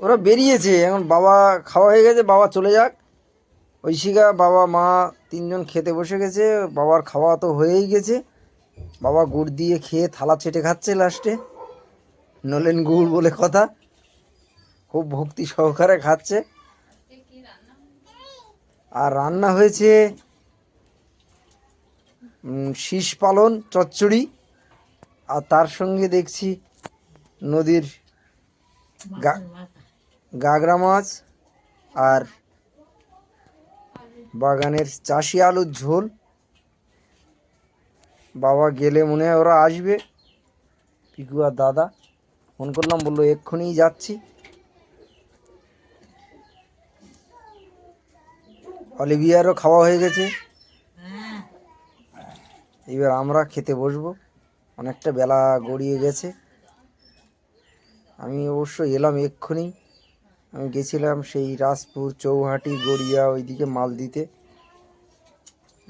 ওরা বেরিয়েছে, এখন বাবা খাওয়া হয়ে গেছে, বাবা চলে যাক। ঐশিকা, বাবা, মা তিনজন খেতে বসে গেছে, বাবার খাওয়া তো হয়েই গেছে। বাবা গুড় দিয়ে খেয়ে থালা ছেটে খাচ্ছে লাস্টে। নলেন গুড় বলে কথা। খুব ভক্তি সহকারে খাচ্ছে। আর রান্না হয়েছে শীষ পালন, চচ্চড়ি। আর তার সঙ্গে দেখছি নদীর গাগরা মাছ আর বাগানের চাষি আলুর ঝোল। বাবা গেলে মনে হয় ওরা আসবে। পিকু আর দাদা। ফোন করলাম বলল এক্ষুনি যাচ্ছি। অলিভিয়ারও খাওয়া হয়ে গেছে। এবার আমরা খেতে বসবো। অনেকটা বেলা গড়িয়ে গেছে। আমি অবশ্য এলাম এক্ষুনি। আমি গেছিলাম সেই রাজপুর চৌহাটি গড়িয়া ওইদিকে মাল দিতে।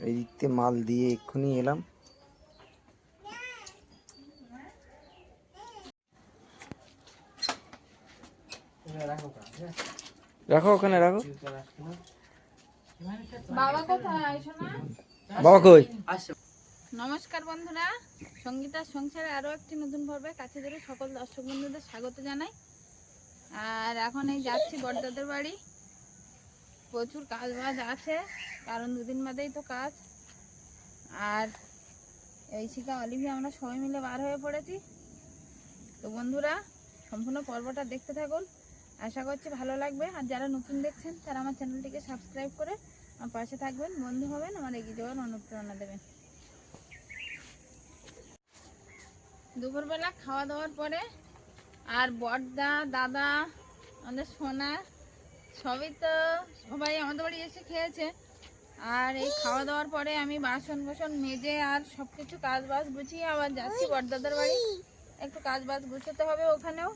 ওই দিক থেকে মাল দিয়ে এক্ষুনি এলাম। রাখো ওখানে রাখো। বাবা কোথায়? বাবা কই? নমস্কার বন্ধুরা। সঙ্গীতার সংসারে আরও একটি নতুন পর্বে কাছে ধরে সকল দর্শক বন্ধুদের স্বাগত জানাই। আর এখন এই যাচ্ছি বড়দাদের বাড়ি। প্রচুর কাজ বাজ আছে, কারণ দুদিন বাদেই তো কাজ। আর এই শিকা অলিভি আমরা সবাই মিলে বার হয়ে পড়েছি। তো বন্ধুরা, সম্পূর্ণ পর্বটা দেখতে থাকুন। আশা করছি ভালো লাগবে। আর যারা নতুন দেখছেন, তারা আমার চ্যানেলটিকে সাবস্ক্রাইব করে আমার পাশে থাকবেন, বন্ধু হবেন, আমার এগিয়ে যাওয়ার অনুপ্রেরণা দেবেন। দুপুরবেলা খাওয়া দাওয়ার পরে আর বড়দা দাদা, আমাদের সোনা, সবই তো সবাই আমাদের বাড়ি এসে খেয়েছে। আর এই খাওয়া দাওয়ার পরে আমি বাসন বাসন মেজে আর সব কিছু কাজ বাজ গুছিয়ে আবার যাচ্ছি বড়দাদার বাড়ি। একটু কাজ বাজ গুছোতে হবে ওখানেও।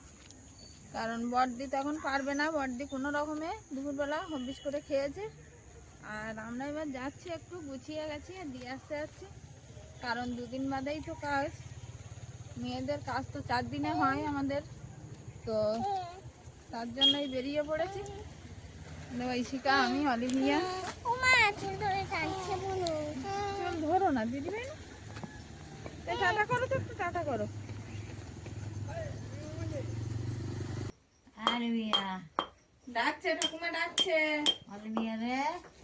কারণ বড়দি তো এখন পারবে না বড়দি কোনো রকমে দুপুরবেলা হবিস করে খেয়েছে। আর আমরা এবার যাচ্ছি একটু গুছিয়ে গেছি আর দিয়ে আসতে যাচ্ছি। কারণ দুদিন বাদেই তো কাজ। মেয়েদের কাজ তো চার দিনে হয় আমাদের তো তার জন্যই বেরিয়ে পড়েছি। ঐশিকা আমি অলিভিয়া চল ধরো না দিদি ভাই। টাটা করো তো একটু টাটা করো। ডাকছে ঠাকুমা ডাকছে। রে।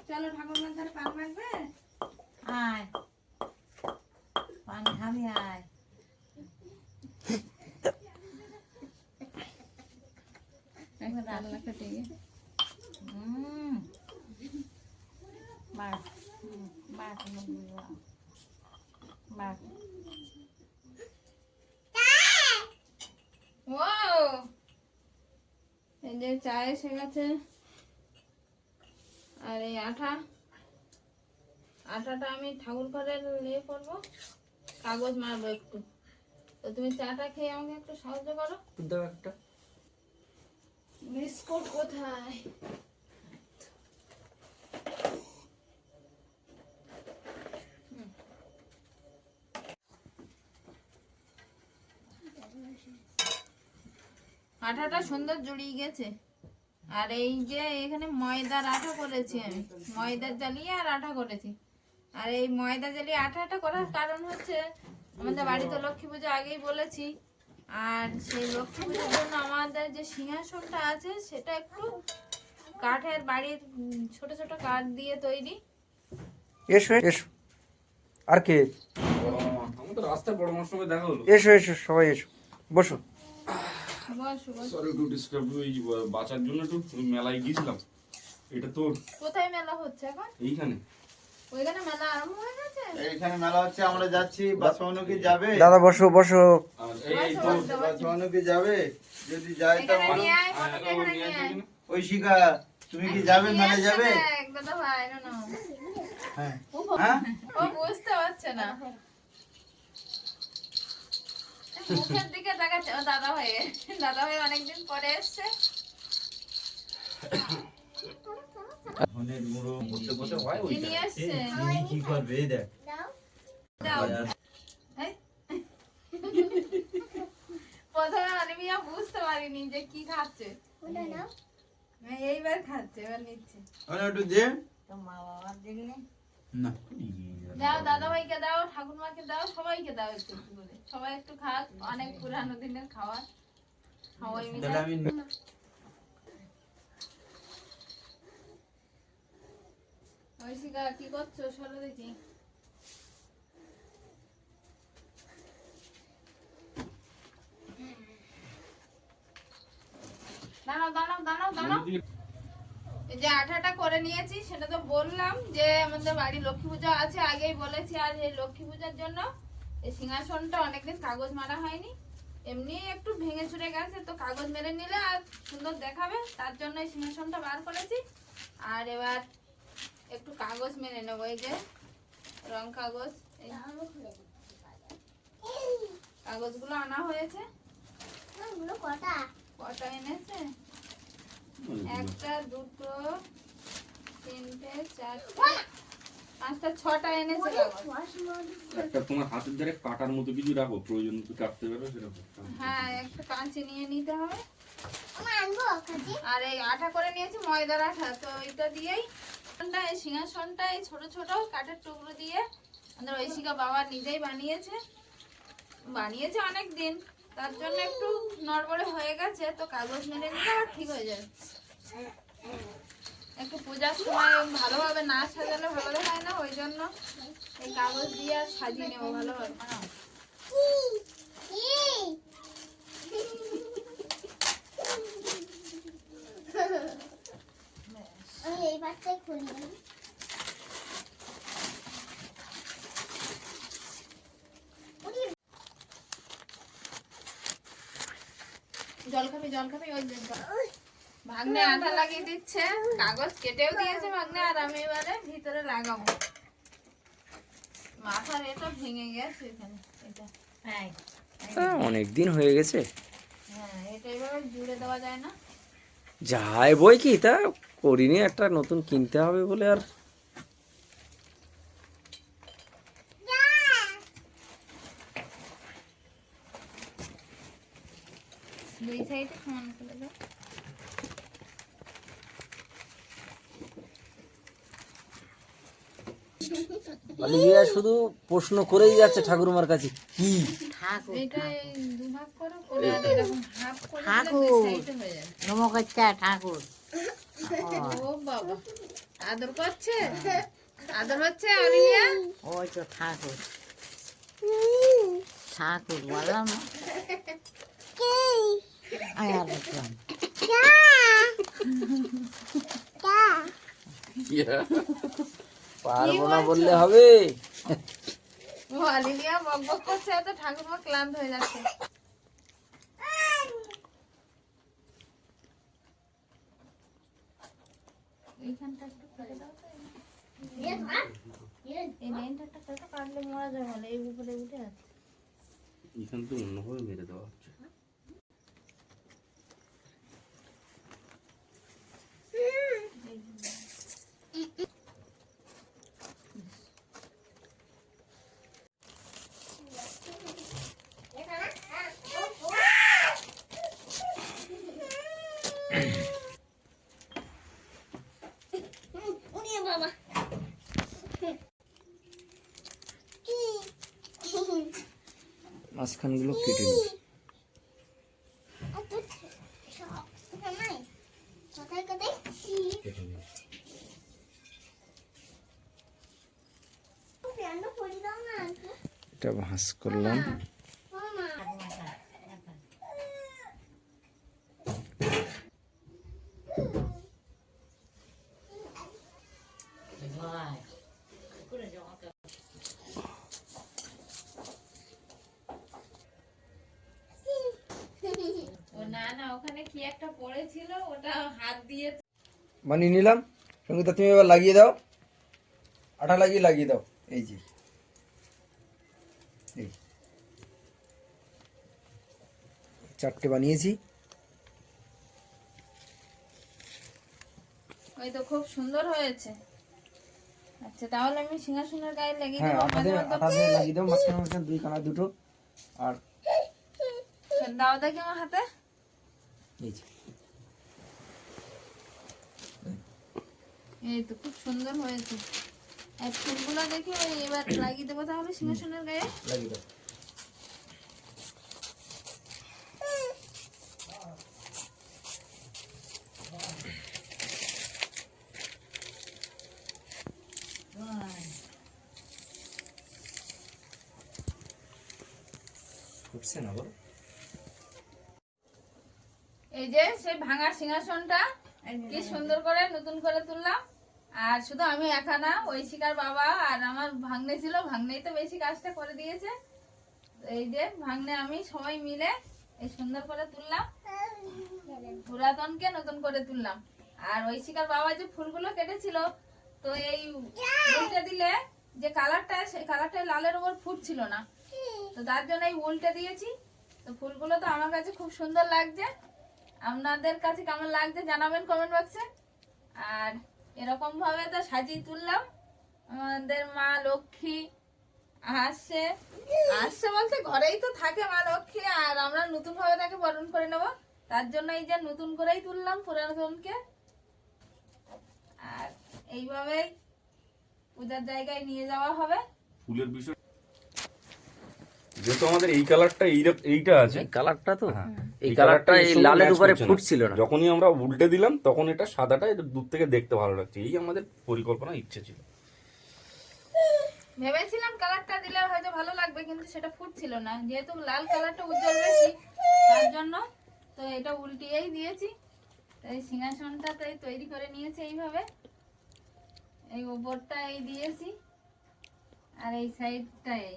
চলো ঠাকুমার ধারে পান মাখবে আয়। পান খাবি আয় এখন রান্না খেতে গিয়ে হুম বাস বাস বাস ও এই যে চা এসে গেছে। আর এই আঠা। আঠাটা আমি ঠাকুর ঘরের ইয়ে করব। কাগজ মারবো একটু। তো তুমি চাটা খেয়ে আমাকে একটু সাহায্য করো। দাও একটা। বিস্কুট কোথায়? আঠাটা সুন্দর জড়িয়ে গেছে। আর এই যে এখানে ময়দার আঠা করেছি আমি। ময়দার জ্বালিয়ে আর আঠা করেছি। আর এই ময়দা জ্বালিয়ে আঠাটা করার কারণ হচ্ছে, আমাদের বাড়িতে লক্ষ্মী পুজো আগেই বলেছি আর সেই লক্ষ্মী পুজোর জন্য আমাদের যে সিংহাসনটা আছে সেটা একটু কাঠের বাড়ির ছোট ছোট কাঠ দিয়ে তৈরি। এসো এসো। আর কে? আমি তো রাস্তায় বড় মার সঙ্গে দেখা হলো। এসো এসো সবাই এসো। বসো। সরি ডিস্টার্ব ওই বাঁচার জন্য একটু মেলায় গিয়েছিলাম। এটা তোর। কোথায় মেলা হচ্ছে এখন? এইখানে। ওইখানে মেলা আরম্ভ হয়ে গেছে? এখানে মেলা হচ্ছে আমরা যাচ্ছি। বাসমানু কি যাবে। দাদা বসো বসো। যাবে। যদি যায় হ্যাঁ, তুমি কি যাবে মেলা যাবে? না। হ্যাঁ? হ্যাঁ? ও বুঝতে পারছে না। মুখের দিকে তাকাচ্ছে। ও দাদা ভাই দাদা ভাই অনেকদিন পরে এসছে ধনের গুঁড়ো বসে বসে হয় কি নিয়ে এসছে তিনি কি করবে? দেখ। দাও। এই। ও প্রথমে অলিভিয়া বুঝতে পারিনি যে কি খাচ্ছে। এইবার খাচ্ছে এবার নিচ্ছে। একটু দে। মা বাবার দিলে না দাও দাদা ভাইকে দাও ঠাকুরমাকে দাও সবাইকে দাও একটু একটু করে। সবাই একটু খাক অনেক পুরানো দিনের খাবার। সবাই মিলে। ঐশিকা কি করছ? চলো দেখি। করে নিয়েছি, সেটা তো বললাম যে আমাদের লক্ষ্মী পূজা আছে, আগেই বলেছি আর এই লক্ষ্মী পূজার জন্য। এই সিংহাসনটা অনেকদিন কাগজ মারা হয়নি। এমনি একটু ভেঙে চুরে গেছে, তো কাগজ মেরে নিলে আর সুন্দর দেখাবে, তার জন্য এই সিংহাসনটা বার করেছি। আর এবার একটু কাগজ মেনে নেব এই যে রং কাগজ এই কাগজগুলো আনা হয়েছে। কটা? এনেছে? একটা দুটো তিনটে চারটে পাঁচটা ছটা এনেছে কাগজ। একটা তোমার হাতের ধারে কাটার মতো কিছু রাখো প্রয়োজন কাটতে পারো সেরকম। হ্যাঁ একটা কাঁচি নিয়ে নিতে হবে। আর এই আঠা করে নিয়েছি ময়দার আঠা। তো এটা দিয়েই সিংহাসনটা এই ছোট ছোট কাঠের টুকরো দিয়ে আমাদের ঐশিকা বাবা নিজেই বানিয়েছে। বানিয়েছে অনেক দিন তার জন্য একটু নড়বড়ে হয়ে গেছে তো কাগজ মেরে নিলে আবার ঠিক হয়ে যাবে একটু পূজার সময় ভালোভাবে না সাজালে ভালো দেখায় না ওই জন্য এই কাগজ দিয়ে আর সাজিয়ে নেব ভালোভাবে। এই খুলি। জল খাবি জল খাবি ওই ভাগ্নে আঠা লাগিয়ে দিচ্ছে। কাগজ কেটেও দিয়েছে ভাগ্নে আর আমি এবারে ভিতরে লাগাবো। মাথার এটা ভেঙে গেছে এখানে এটা। তাই অনেক দিন হয়ে গেছে। হ্যাঁ এটা এভাবে জুড়ে দেওয়া যায় না। যাই বই কি তা করিনি একটা নতুন কিনতে হবে বলে আর দুই সাইডে সমান করে দাও। অলিভিয়া শুধু প্রশ্ন করেই যাচ্ছে ঠাকুরমার কাছে কি? ঠাকুর ঠাকুর। ঠাকুর। ও বাবা। আদর করছে? আদর হচ্ছে ওই তো ঠাকুর। ঠাকুর বললাম পারব না বললে হবে। ও অলিভিয়া বক বক করছে তো ঠাকুরমা ক্লান্ত হয়ে যাচ্ছে। এইখানটা একটু কেটে দাও তো। এই লাইনটা একটা কেটে কাটলে মরা যাবে না এই উপরে উঠে আছে। এখান তো অন্যভাবে মেরে দেওয়া হচ্ছে। উনিয়ে বাবা মাঝখানগুলো কেটে কোথায় কেটে নিই। প্যান্টটা পরে দাও না একটু এটা ভাঁজ করলাম মামা ভাই করে জমা কর। ও না না ওখানে কি একটা পড়েছিল ওটা হাত দিয়ে বানিয়ে নিলাম। সঙ্গীতা তুমি এবার লাগিয়ে দাও। আঠা লাগিয়ে লাগিয়ে দাও। এই যে। এই। চারটে বানিয়েছি। ওই তো খুব সুন্দর হয়েছে। আচ্ছা তাহলে আমি সিংহাসনের গায়ে লাগিয়ে হ্যাঁ দেবো লাগিয়ে দাও মাঝখানে মাঝখানে দুই কানা দুটো। আর দাও দেখি আমার হাতে। এই যে। এই তো খুব সুন্দর হয়েছে। এই ফুলগুলো দেখি এবার লাগিয়ে দেবো তাহলে সিংহাসনের গায়ে? লাগিয়ে ফুটছে না বল? এই যে সেই ভাঙা সিংহাসনটা কি সুন্দর করে নতুন করে তুললাম। আর শুধু আমি একা না, ঐশিকার বাবা আর আমার ভাগ্নে ছিল, ভাগ্নেই তো বেশি কাজটা করে দিয়েছে। এই যে ভাগ্নে, আমি সবাই মিলে এই সুন্দর করে তুললাম। পুরাতনকে নতুন করে তুললাম। আর ঐশিকার বাবা যে ফুলগুলো কেটেছিল, তো এই উল্টে দিলে যে কালারটা, সেই কালারটা লালের উপর ফুটছিল না। তো তার জন্য এই উল্টে দিয়েছি। তো ফুলগুলো তো আমার কাছে খুব সুন্দর লাগছে। আপনাদের কাছে কেমন লাগছে জানাবেন কমেন্ট বক্সে আর এরকম ভাবে তো সাজিয়ে তুললাম। আমাদের মা লক্ষ্মী আসছে। আসছে বলতে ঘরেই তো থাকে মা লক্ষ্মী, আর আমরা নতুন ভাবে তাকে বরণ করে নেব। তার জন্য এই যে নতুন করেই তুললাম পুরাতনকে আর এইভাবেই পূজার জায়গায় নিয়ে যাওয়া হবে। ফুলের বিষয় যেহেতু আমাদের এই কালারটা এই এইটা আছে। এই কালারটা তো? হ্যাঁ। এই কালারটা এই লালের উপরে ফুটছিল না। যখনই আমরা উল্টে দিলাম তখন এটা সাদাটা এটা দূর থেকে দেখতে ভালো লাগছে। এই আমাদের পরিকল্পনা ইচ্ছে ছিল। ভেবেছিলাম কালারটা দিলে হয়তো ভালো লাগবে কিন্তু সেটা ফুটছিল না। যেহেতু লাল কালারটা উজ্জ্বল বেশি তার জন্য তো এটা উল্টিয়েই দিয়েছি। তো এই সিংহাসনটা তো এই তৈরি করে নিয়েছি এইভাবে। এই ওপরটা এই দিয়েছি। আর এই সাইডটা এই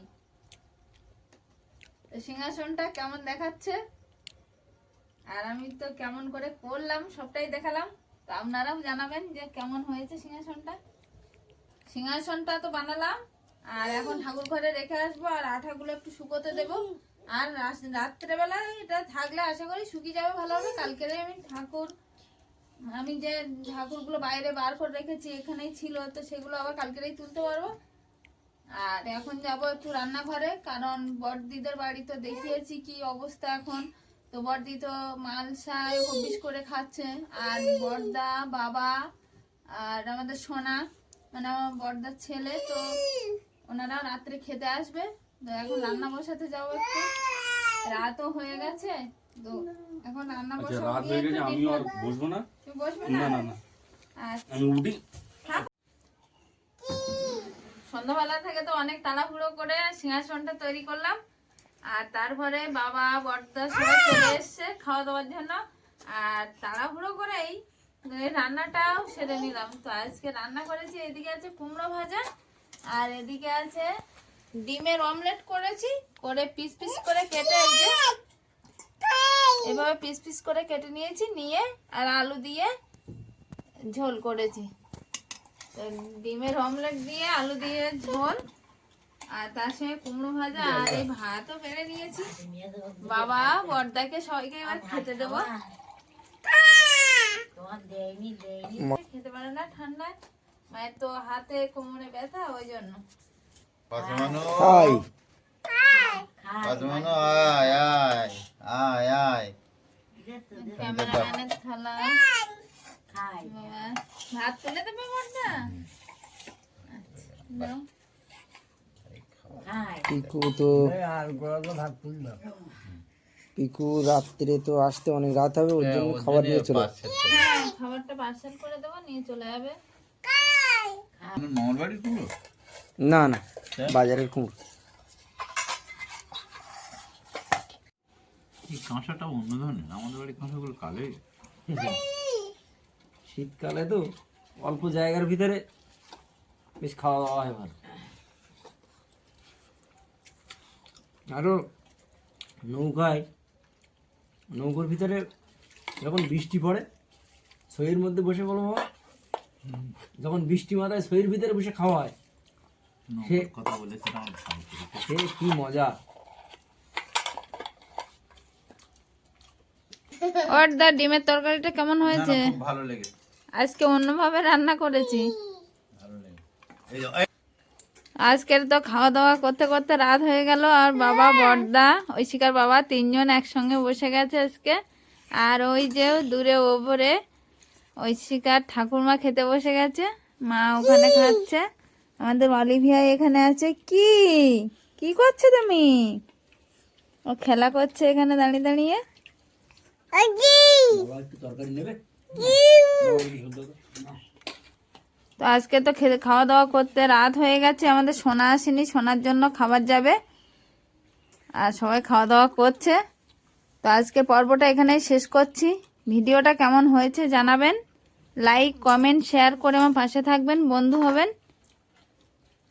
সিংহাসনটা কেমন দেখাচ্ছে? আর আমি তো কেমন করে করলাম, সবটাই দেখালাম। তো আপনারাও জানাবেন যে কেমন হয়েছে সিংহাসনটা। সিংহাসনটা তো বানালাম, আর এখন ঠাকুর ঘরে রেখে আসব, আর আঠাগুলো একটু শুকোতে দেবো। আর রাত্রেবেলা এটা থাকলে আশা করি শুকিয়ে যাবে ভালো হবে কালকেরে আমি ঠাকুর, আমি যে ঠাকুরগুলো বাইরে বার করে রেখেছি, এখানেই ছিল, তো সেগুলো আবার কালকেরেই তুলতে পারব। আর এখন যাব একটু রান্নাঘরে কারণ বড়দিদের বাড়ি তো দেখিয়েছি কি অবস্থা এখন। তো বড়দি তো মালসায় হবিস করে খাচ্ছে আর বড়দা বাবা আর আমাদের সোনা মানে আমার বড়দার ছেলে তো ওনারা রাত্রে খেতে আসবে। তো এখন রান্না বসাতে যাব একটু। রাতও হয়ে গেছে তো এখন রান্না আচ্ছা বসাবো একটু আর বসবো না? তুমি বসবে না? না না না। আচ্ছা। আমি উঠি। সন্ধ্যাবেলা থেকে তো অনেক তাড়াহুড়ো করে সিংহাসনটা তৈরি করলাম। আর তারপরে বাবা, বর্দা সবাই চলে এসছে খাওয়া দাওয়ার জন্য। আর তাড়াহুড়ো করেই রান্নাটাও সেরে নিলাম। তো আজকে রান্না করেছি, এদিকে আছে কুমড়ো ভাজা, আর এদিকে আছে ডিমের অমলেট করেছি, করে পিস পিস করে কেটে এভাবে পিস পিস করে কেটে নিয়েছি, নিয়ে আর আলু দিয়ে ঝোল করেছি। ডিমের অমলেট দিয়ে আলু দিয়ে ঝোল আর তার সঙ্গে কুমড়ো ভাজা আর এই ভাতও বেড়ে নিয়েছি। বাবা বর্দাকে সবাইকে এবার খেতে দেবো। খেতে পারে না ঠান্ডায় মায়ের তো হাতে কোমরে ব্যথা ওই জন্য। আয় আয় আয় আয়। বাবা ভাত তুলে দেবে বর্দা? আচ্ছা, পিকু তো পিকু রাত্রে তো আসতে অনেক রাত হবে ওর জন্য খাবার নিয়ে চলে। হ্যাঁ খাবারটা পার্সেল করে দেবো নিয়ে চলে যাবে। না না বাজারের কুমড়ো। এই কাঁসাটা অন্য ধরনের আমাদের বাড়ি কাঁসাগুলো কালে শীতকালে তো অল্প জায়গার ভিতরে বেশ খাওয়া দাওয়া হয় ভালো। আরও নৌকায় নৌকোর ভিতরে যখন বৃষ্টি পড়ে সইয়ের মধ্যে বসে বলো বাবা যখন বৃষ্টি মাথায় সইয়ের ভিতরে বসে খাওয়া হয় সে- কথা বলে সেটা আমার ভালো করে সে কি মজা। ওরদা ডিমের তরকারিটা কেমন হয়েছে? ভালো লেগেছে। আজকে অন্যভাবে রান্না করেছি। আজকের তো খাওয়া দাওয়া করতে করতে রাত হয়ে গেল আর বাবা বড়দা ঐশিকার বাবা তিনজন একসঙ্গে বসে গেছে আজকে। আর ওই যে দূরে ওপরে ঐশিকার ঠাকুরমা খেতে বসে গেছে মা ওখানে খাচ্ছে। আমাদের অলিভিয়া এখানে আছে। কি? কি করছ তুমি? ও খেলা করছে এখানে দাঁড়িয়ে দাঁড়িয়ে। তো আজকে তো খেতে খাওয়া দাওয়া করতে রাত হয়ে গেছে, আমাদের সোনা আসেনি, সোনার জন্য খাবার যাবে। আর সবাই খাওয়া দাওয়া করছে। তো আজকে পর্বটা এখানেই শেষ করছি। ভিডিওটা কেমন হয়েছে জানাবেন। লাইক কমেন্ট শেয়ার করে আমার পাশে থাকবেন, বন্ধু হবেন।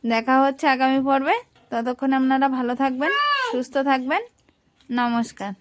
দেখা হচ্ছে আগামী পর্বে। ততক্ষণ আপনারা ভালো থাকবেন, সুস্থ থাকবেন। নমস্কার।